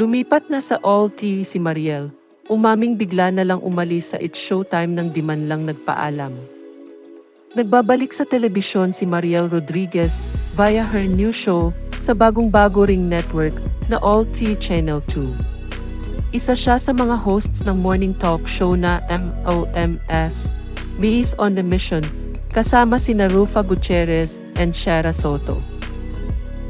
Lumipat na sa All TV si Mariel. Umaming bigla na lang umalis sa It's Showtime nang di man lang nagpaalam. Nagbabalik sa telebisyon si Mariel Rodriguez via her new show sa bagong-bago ring network na All T Channel 2. Isa siya sa mga hosts ng morning talk show na MOMS, Me is on the Mission, kasama sina Rufa Gutierrez and Shara Soto.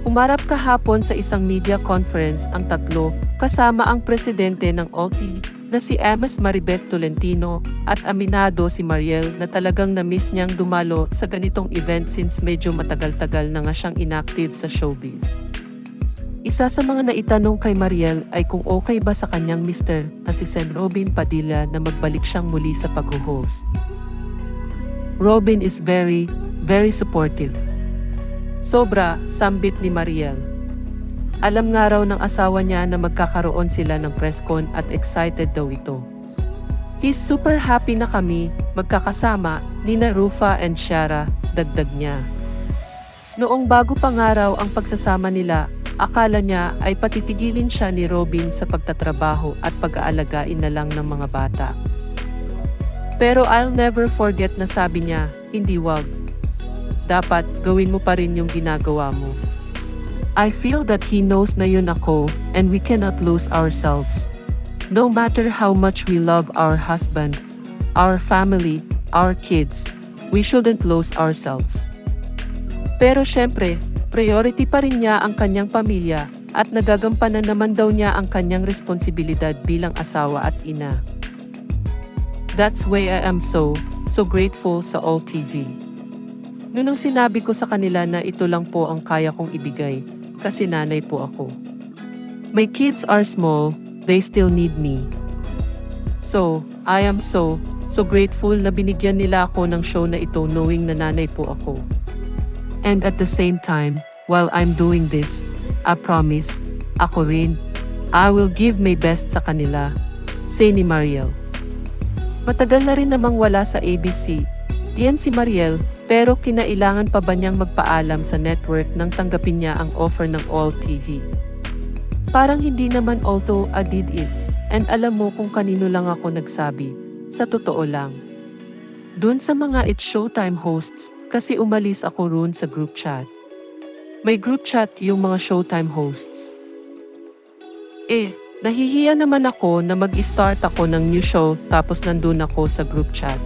Umarap kahapon sa isang media conference ang tatlo kasama ang presidente ng OT na si MS Maribeth Tolentino at aminado si Mariel na talagang na-miss niyang dumalo sa ganitong event since medyo matagal-tagal na nga siyang inactive sa showbiz. Isa sa mga naitanong kay Mariel ay kung okay ba sa kanyang mister na si Sen Robin Padilla na magbalik siyang muli sa pag-host. Robin is very, very supportive. Sobra, sambit ni Mariel. Alam nga raw ng asawa niya na magkakaroon sila ng press con at excited daw ito. He's super happy na kami, magkakasama, Nina Rufa and Shara, dagdag niya. Noong bago pa nga raw ang pagsasama nila, akala niya ay patitigilin siya ni Robin sa pagtatrabaho at pag-aalagain na lang ng mga bata. Pero I'll never forget na sabi niya, hindi wag. Dapat gawin mo pa rin yung ginagawa mo. I feel that he knows na yun ako and we cannot lose ourselves. No matter how much we love our husband, our family, our kids, we shouldn't lose ourselves. Pero syempre, priority pa rin niya ang kanyang pamilya at nagagampanan naman daw niya ang kanyang responsibilidad bilang asawa at ina. That's why I am so, so grateful sa All TV. Noong sinabi ko sa kanila na ito lang po ang kaya kong ibigay, kasi nanay po ako. My kids are small, they still need me. So, I am so, so grateful na binigyan nila ako ng show na ito knowing na nanay po ako. And at the same time, while I'm doing this, I promise, ako rin, I will give my best sa kanila, say ni Mariel. Matagal na rin namang wala sa ABC, diyan si Mariel, pero kinailangan pa ba niyang magpaalam sa network nang tanggapin niya ang offer ng All TV? Parang hindi naman although I did it, and alam mo kung kanino lang ako nagsabi, sa totoo lang. Doon sa mga It's Showtime hosts, kasi umalis ako roon sa group chat. May group chat yung mga Showtime hosts. Eh, nahihiya naman ako na mag-start ako ng new show tapos nandun ako sa group chat.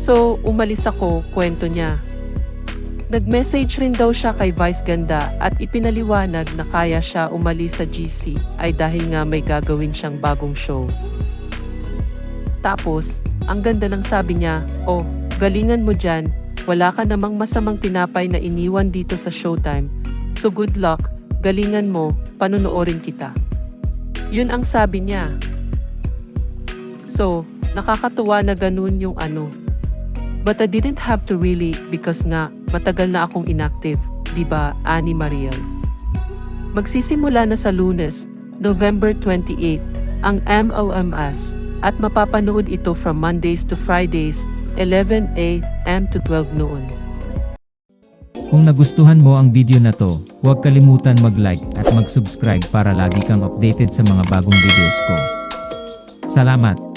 So, umalis ako, kwento niya. Nag-message rin daw siya kay Vice Ganda at ipinaliwanag na kaya siya umalis sa GC ay dahil nga may gagawin siyang bagong show. Tapos, ang ganda ng sabi niya, oh, galingan mo dyan, wala ka namang masamang tinapay na iniwan dito sa showtime. So good luck, galingan mo, panunoorin kita. Yun ang sabi niya. So, nakakatuwa na ganun yung ano, But I didn't have to really because nga matagal na akong inactive, 'di ba, Ani Mariel? Magsisimula na sa Lunes, November 28, ang MOMS at mapapanood ito from Mondays to Fridays, 11 a.m. to 12 noon. Kung nagustuhan mo ang video na to, huwag kalimutan mag-like at mag-subscribe para lagi kang updated sa mga bagong videos ko. Salamat!